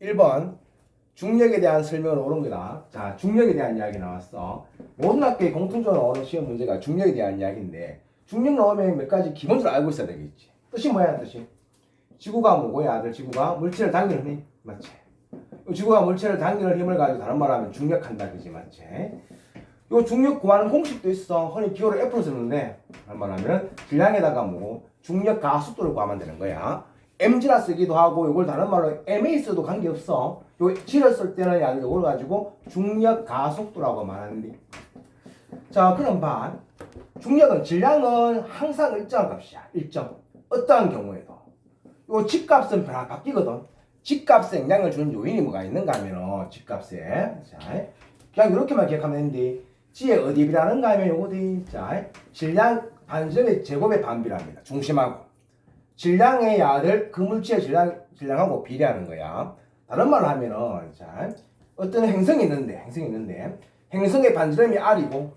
1번 중력에 대한 설명을 옳은 거다. 자, 중력에 대한 이야기 나왔어. 모든 학교의 공통적으로 오는 시험 문제가 중력에 대한 이야기인데 중력 나오면 몇 가지 기본적으로 알고 있어야 되겠지. 뜻이 뭐야, 뜻이? 지구가 뭐고야, 아들 지구가 물체를 당기는 힘, 맞지? 지구가 물체를 당기는 힘을 가지고 다른 말로 하면 중력한다, 그지, 맞지? 요 중력 구하는 공식도 있어. 흔히 기호를 F로 쓰는데 다른 말로 하면 질량에다가 뭐 중력 가속도를 구하면 되는 거야. Mg라 쓰기도 하고 이걸 다른 말로 ma 써도 관계없어. 요 g를 쓸 때는 야 이걸 가지고 중력 가속도라고 말하는데. 자, 그럼 봐. 중력은 질량은 항상 일정한 값이야. 일정. 어떠한 경우에도. 요 집값은 변화 바뀌거든. 집값에 영향을 주는 요인이 뭐가 있는가 하면은 집값에 자 그냥 이렇게만 기억하면 되는데 지의 어디 비라는가 하면 요거지 자 질량 반점의 제곱의 반비랍니다. 중심하고 질량의 야를 그 물체의 질량 질량하고 비례하는 거야. 다른 말로 하면은 자 어떤 행성이 있는데 행성이 있는데 행성의 반지름이 r이고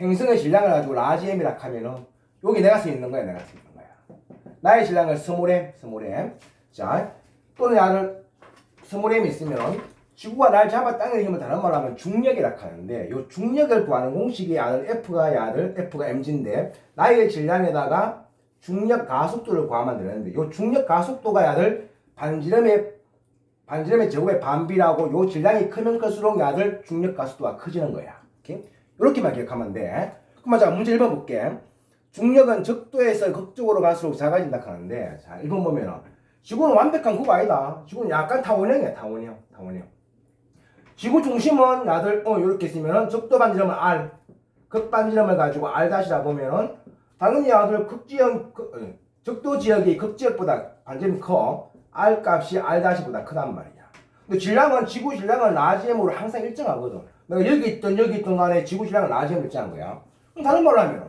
행성의 질량을 가지고 라지 m이라 하면은 여기 내가 써 있는 거야 내가 써 있는 거야. 나의 질량을 스몰 m 스몰 m 자 또는 야를 스몰 m이 있으면은 지구가 날 잡아 당기는 힘을 다른 말로 하면 중력이라 하는데 요 중력을 구하는 공식이 야들 F가 야들 F가 mg인데 나의 질량에다가 중력 가속도를 구하면 되는데 요 중력 가속도가 야들 반지름의 반지름의 제곱의 반비라고 요 질량이 크면 클수록 야들 중력 가속도가 커지는 거야. 오케이? 이렇게만 기억하면 돼. 그럼 자 문제 1번 볼게. 중력은 적도에서 극적으로 갈수록 작아진다 하는데 자 1번 보면은 지구는 완벽한 구가 아니다. 지구는 약간 타원형이야 타원형 타원형. 지구 중심은 야들 어 이렇게 있으면은 적도 반지름은 r 극 반지름을 가지고 r 다시라 보면은 당연히 야들 극지역 극, 어, 적도 지역이 극지역보다 반지름이 커 r 값이 r 다시보다 크단 말이야. 근데 질량은 지구 질량은 라지엠으로 항상 일정하거든. 내가 여기 있던 여기 있던 간에 지구 질량은 라지엠 일정한 거야. 그럼 다른 말로 하면은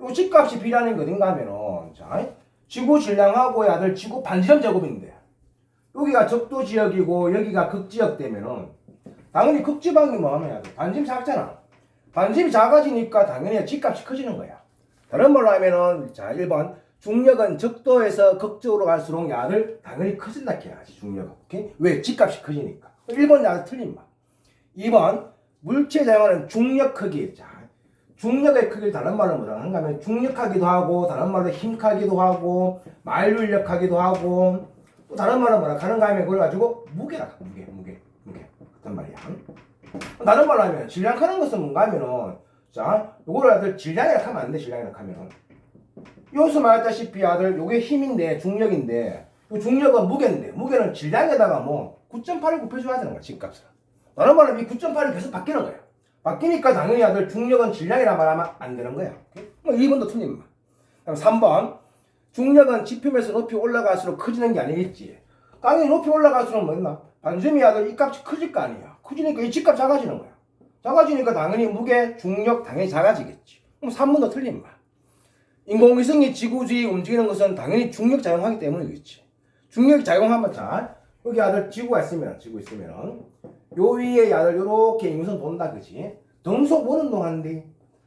요 집값이 비라는 게 어딘가 하면은 자 지구 질량하고 야들 지구 반지름 제곱인데 여기가 적도 지역이고 여기가 극지역 되면은 당연히 극지방이 뭐하면? 반지름이 작잖아. 반지름이 작아지니까 당연히 집값이 커지는 거야. 다른 말로 하면은 자 1번 중력은 적도에서 극적으로 갈수록 야를 당연히 커진다 해야지 중력은. 오케이? 왜? 집값이 커지니까. 1번 야는 틀린 말. 2번 물체 자용하는 중력 크기. 자 중력의 크기를 다른 말로 뭐라 하는가 하면 중력하기도 하고 다른 말로 힘하기도 하고 만류력하기도 하고 또 다른 말로 뭐라 하는가 하면 그걸 가지고 무게라 무게 무게 무게 그단 말이야 다른 말로 하면 질량하는 것은 뭔가 하면은 자 요거를 아들 질량이라 하면 안 돼 질량이라 하면은 여기서 말했다시피 아들 요게 힘인데 중력인데 요 중력은 무게인데 무게는 질량에다가 뭐 9.8을 곱해줘야 되는 거야 집값을 다른 말로 이 9.8이 계속 바뀌는 거야 바뀌니까 당연히 아들 중력은 질량이라 말하면 안 되는 거야. 뭐 1번도 틀린 말. 그럼 3번 중력은 지표면서 높이 올라갈수록 커지는 게 아니겠지. 당연히 높이 올라갈수록 뭐였나? 반점이 아들 이 값이 커질 거 아니야. 커지니까 이 집값 작아지는 거야. 작아지니까 당연히 무게, 중력 당연히 작아지겠지. 그럼 3번도 틀린 말. 인공위성이 지구주위 움직이는 것은 당연히 중력 작용하기 때문이겠지. 중력 작용하면 자 여기 아들 지구가 있으면 지구 있으면 요 위에 야들 요렇게 인선 돈다 그지 등속 원운동 하는데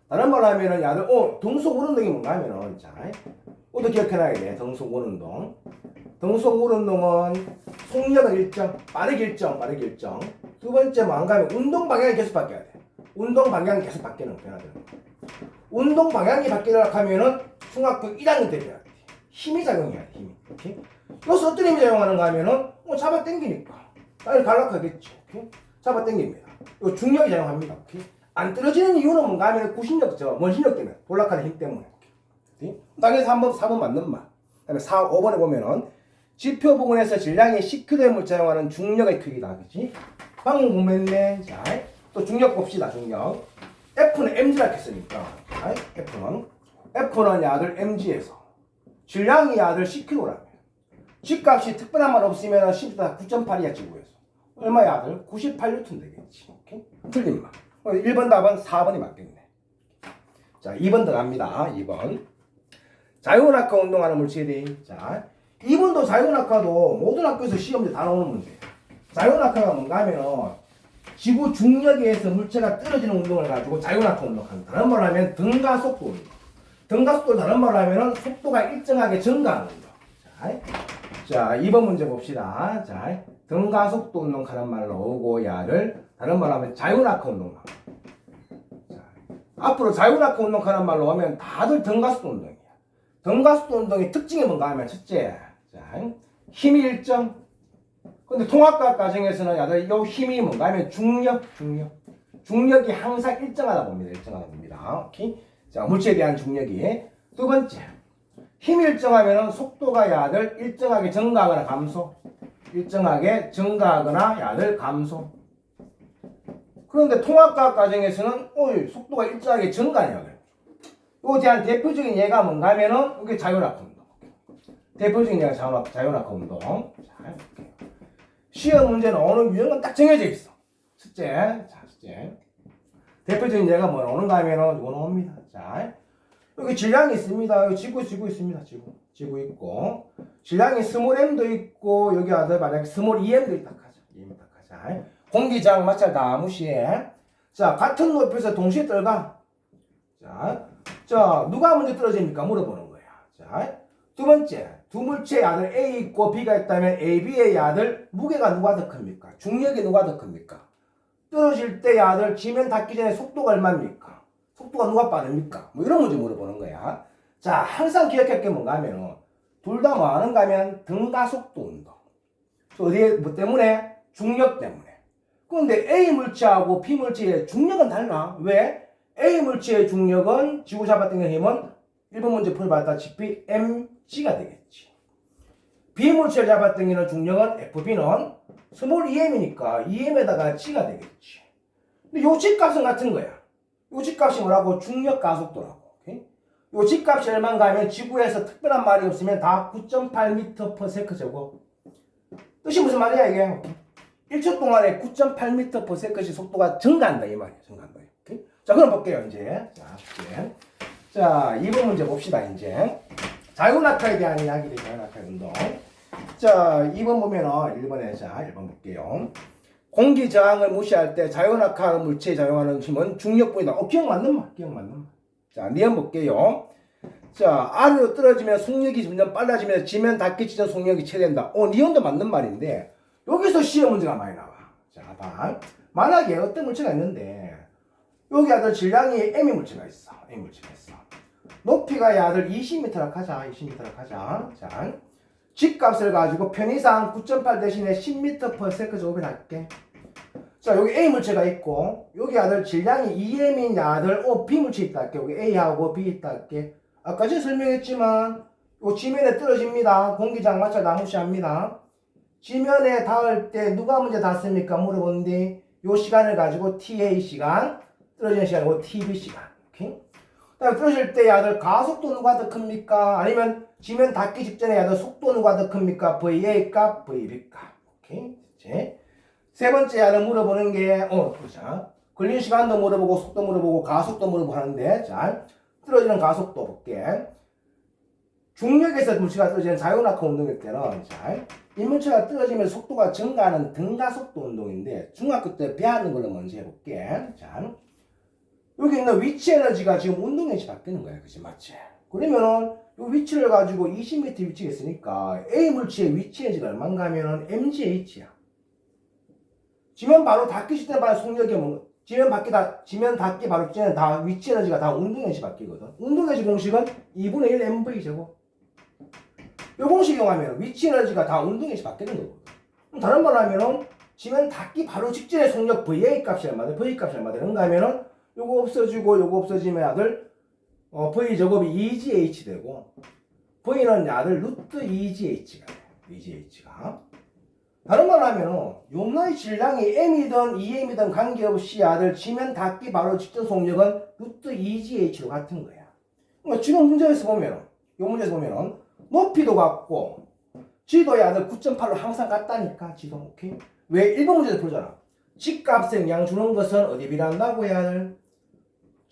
다른 말로 하면은 야들 어 등속 원운동이 뭔가 하면은 자 이것도 기억해놔야 돼 등속 원운동 등속 원운동은 속력은 일정 빠르게 일정 빠르게 일정 두 번째 하면 운동 방향이 계속 바뀌어야 돼 운동 방향이 계속 바뀌는 변화되는 거 운동 방향이 바뀌려고 하면은 중학교 1학년 때 배워야 돼 힘이 작용해야 돼 힘이 오케이 여기서 어떤 힘이 작용하는 가 하면은 뭐 잡아 당기니까 빨리 갈락하겠지. 오케이? 잡아 당깁니다. 이 중력이 작용합니다. 오케이? 안 떨어지는 이유는 뭔가 하면 구신력, 저 원심력 때문에 돌락하는 힘 때문에. 오케이? 당연히 3번, 4번 맞는 말. 그 다음에 4, 5번에 보면은 지표 부분에서 질량이 10kg을 작용하는 중력의 크기다. 그치? 방금 보면네. 자, 또 중력 봅시다. 중력. F는 mg라 했으니까. 자, F는 F는 야들 mg에서 질량이 야들 10kg라며. 집값이 특별한 말 없으면 10다 9.8이야 지구에서 얼마야 아들? 98뉴턴 되겠지 오케이? 틀린 말 1번 답은 4번이 맞겠네 자 2번 들어갑니다 2번 자유낙하 운동하는 물체들이 자 2번도 자유낙하도 모든 학교에서 시험지 다 나오는 문제 자유낙하가 뭔가 하면은 지구 중력에 의해서 물체가 떨어지는 운동을 가지고 자유낙하 운동한다 다른 말로 하면 등가 속도 운동 등가 속도 다른 말로 하면은 속도가 일정하게 증가하는 운동 자 자, 2번 문제 봅시다. 자, 등가 속도 운동 하는 말로 오고 야를 다른 말로 하면 자유낙하 운동. 자, 앞으로 자유낙하 운동 하는 말로 하면 다들 등가 속도 운동이야. 등가 속도 운동의 특징이 뭔가 하면 첫째, 자, 힘이 일정. 근데 통합과 과정에서는 야들 요 힘이 뭔가 하면 중력, 중력. 중력이 항상 일정하다 봅니다. 일정하다 봅니다. 오케이? 자, 물체에 대한 중력이. 두 번째, 힘이 일정하면 속도가 야들 일정하게 증가하거나 감소. 일정하게 증가하거나 야들 감소. 그런데 통합과학 과정에서는 어이, 속도가 일정하게 증가해요. 이거에 대한 대표적인 예가 뭔가 하면은 이게 운동. 대표적인 예가 자유낙하, 자유낙하 운동. 자, 볼게요. 시험 문제는 어느 유형은 딱 정해져 있어. 첫째, 자, 첫째. 대표적인 예가 뭐 하면은 이거는 옵니다. 자, 여기 질량이 있습니다. 여기 지구, 지구 있습니다. 지구. 지구 있고. 질량이 스몰 m도 있고, 여기 아들 만약에 스몰 em도 있다 하자. em 딱 하자. 공기장 마찰 다 무시해. 자, 같은 높이에서 동시에 떨가. 자, 자, 누가 먼저 떨어집니까? 물어보는 거야. 자, 두 번째. 두 물체의 아들 A 있고 B가 있다면 A, B의 아들 무게가 누가 더 큽니까? 중력이 누가 더 큽니까? 떨어질 때의 아들 지면 닿기 전에 속도가 얼마입니까? 속도가 누가 빠릅니까? 뭐 이런 문제 물어보는 거야. 자, 항상 기억할 게 뭔가 하면은 둘다 뭐 하는가 하면 등가속도 운동. 어디에 뭐 때문에? 중력 때문에. 그런데 A 물체하고 B 물체의 중력은 달라. 왜? A 물체의 중력은 지구 잡아당기는 힘은 1번 문제 풀어봤다시피 mg가 되겠지. B 물체를 잡아당기는 중력은 FB는 스몰 EM이니까 EM에다가 g가 되겠지. 근데 요 집값은 같은 거야. 요 집값이 뭐라고? 중력 가속도라고. 요 집값이 얼마인가 하면 지구에서 특별한 말이 없으면 다 9.8m per 세크 제곱. 뜻이 무슨 말이야 이게? 1초 동안에 9.8m per 세크씩 속도가 증가한다 이 말이야. 증가한다. 자 그럼 볼게요 이제. 자, 이제. 자 2번 문제 봅시다 이제. 자유낙하에 대한 이야기를 자유낙하 운동. 자 2번 보면은 1번에 자 1번 볼게요. 공기 저항을 무시할 때 자유낙하 물체에 작용하는 힘은 중력분이다. 어, 기억 맞는 말, 기억 맞는 말. 자, 니은 볼게요. 자, 아래로 떨어지면 속력이 점점 빨라지면서 지면 닿기 직전 속력이 최대한다. 어, 니은도 맞는 말인데, 여기서 시험 문제가 많이 나와. 자, 봐. 만약에 어떤 물체가 있는데, 여기 아들 질량이 M의 물체가 있어. M 물체가 있어. 높이가 이 아들 20m라 하자. 20m라 하자. 자, 집값을 가지고 편의상 9.8 대신에 10m per second 제곱에 할게. 자, 여기 A 물체가 있고, 여기 아들 질량이 2m인 아들, 어, B 물체 있다 할게. 여기 A하고 B 있다 할게. 아까 전에 설명했지만, 요 지면에 떨어집니다. 공기장 마찰 나무시합니다. 지면에 닿을 때 누가 먼저 닿습니까? 물어보는데, 요 시간을 가지고 TA 시간, 떨어지는 시간이고 TB 시간. 오케이? 떨어질 때 아들 가속도 누가 더 큽니까? 아니면 지면 닿기 직전에 아들 속도 누가 더 큽니까? VA 값, VB 값. 오케이? 이제 세 번째 아들 물어보는 게 어, 보자. 걸린 시간도 물어보고 속도 물어보고 가속도 물어보고 하는데 자 떨어지는 가속도 볼게. 중력에서 물체가 떨어지는 자유낙하 운동일 때는 자, 이 물체가 떨어지면 속도가 증가하는 등가속도 운동인데 중학교 때 배하는 걸로 먼저 해볼게. 자, 여기 있는 위치 에너지가 지금 운동 에너지 바뀌는 거야. 그치? 맞지? 그러면은 이 위치를 가지고 20m 위치에 있으니까 A 물체의 위치 에너지가 얼마인가 하면은 mgh야. 지면 바로 닿기 직전에 바로 속력이 뭐 지면 밖에 다 지면 닿기 바로 직전에 다 위치 에너지가 다 운동 에너지 바뀌거든. 운동 에너지 공식은 2분의 1 mv 제곱. 요 공식 이용하면 위치 에너지가 다 운동 에너지 바뀌는 거거든. 그럼 다른 말로 하면은 지면 닿기 바로 직전에 속력 VA 값이 얼마 돼? V 값이 얼마 되는가 하면은 요거 없어지고 요거 없어지면 아들 어, V 제곱이 2gh 되고 V는 아들 루트 2gh가 돼. 2gh가. 다른 말로 하면은 용나의 질량이 m이든 2m이든 관계없이 아들 지면 닿기 바로 직전 속력은 루트 2gh로 같은 거야. 그러니까 지금 문제에서 보면은 요 문제에서 보면은 높이도 같고 지도의 아들 9.8로 항상 같다니까 지도. 오케이? 왜? 1번 문제에서 보잖아. 집값에 영향 주는 것은 어디 비례한다고 해야 할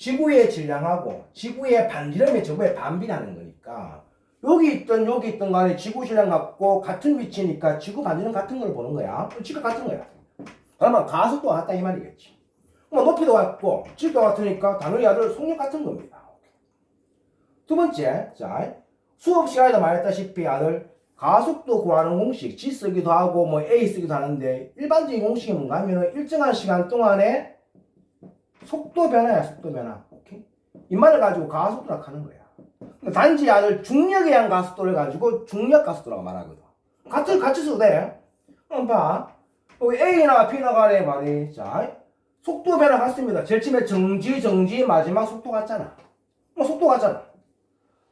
지구의 질량하고 지구의 반지름의 저거에 반비라는 거니까 여기 있던 여기 있던 간에 지구 질량 갖고 같은 위치니까 지구 반지름 같은 걸 보는 거야. 지가 같은 거야. 그러면 가속도가 같다 이 말이겠지. 뭐 높이도 같고 질도 같으니까 당연히 아들 속력 같은 겁니다. 두 번째, 자 수업 시간에도 말했다시피 아들 가속도 구하는 공식 G 쓰기도 하고 뭐 A 쓰기도 하는데 일반적인 공식이 뭔가 하면은 일정한 시간 동안에 속도 변화야 속도 변화. 오케이? 이 말을 가지고 가속도라고 하는 거야. 단지 아들 중력에 의한 가속도를 가지고 중력 가속도라고 말하거든. 같이 같이 써도 돼. 그럼 봐. 여기 A나 B나 간에 말이. 자 속도 변화 같습니다. 제일 처음에 정지 정지 마지막 속도 같잖아. 뭐 속도 같잖아.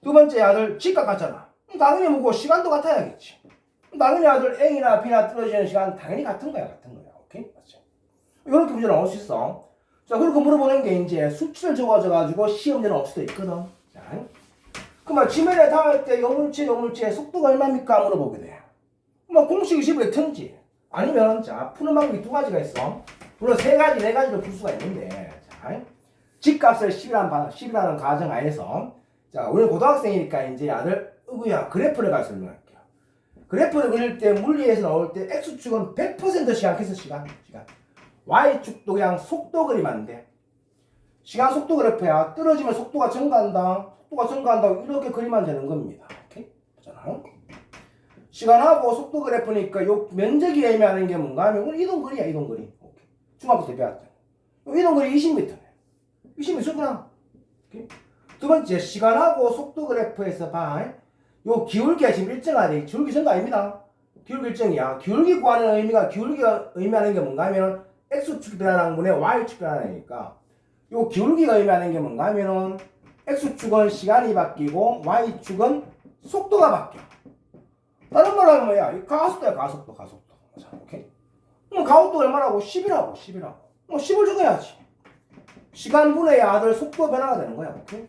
두 번째 아들 직각 같잖아. 당연히 뭐고? 시간도 같아야겠지. 당연히 아들 A나 B나 떨어지는 시간 당연히 같은 거야 같은 거야. 오케이? 맞죠 이렇게 문제 나올 수 있어 자 그렇게 물어보는 게 이제 수치를 적어져 가지고 시험지는 없을 수도 있거든 자 그러면 지면에 닿을 때 요물체 요물체의 속도가 얼마입니까 물어보게 돼. 뭐 공식이 집에 튼지 아니면 자 푸는 방법이 두 가지가 있어. 물론 세 가지 네 가지로 풀 수가 있는데 자 집값을 10이라는 바- 10이라는 가정 하에서 자 우리는 고등학생이니까 이제 아들 으구야 그래프를 가서 설명할게요. 그래프를 그릴 때 물리에서 나올 때 x축은 100% 시간 계속 시간 시간 y축도 그냥 속도 그리면 안 돼. 시간 속도 그래프야. 떨어지면 속도가 증가한다. 속도가 증가한다고 이렇게 그리면 되는 겁니다. 오케이? 잖아. 시간하고 속도 그래프니까 요 면적이 의미하는 게 뭔가 하면 오늘 이동거리야 이동거리. 오케이. 중학교 때 배웠죠. 요 이동거리 20m네. 20m 잖아 오케이? 두 번째 시간하고 속도 그래프에서 봐. 요 기울기가 지금 일정하네. 기울기 증가 아닙니다. 기울기 일정이야. 기울기 구하는 의미가 기울기가 의미하는 게 뭔가 하면은 x축 변화량 분의 y축 변화량이니까 요 기울기가 의미하는 게 뭔가 하면은 x축은 시간이 바뀌고 y축은 속도가 바뀌어. 다른 말로 하면 뭐야? 이 가속도야 가속도 가속도. 자, 오케이. 그럼 가속도 얼마라고? 10이라고 10이라고. 뭐 10을 적어야지. 시간 분의 아들 속도 변화가 되는 거야. 오케이?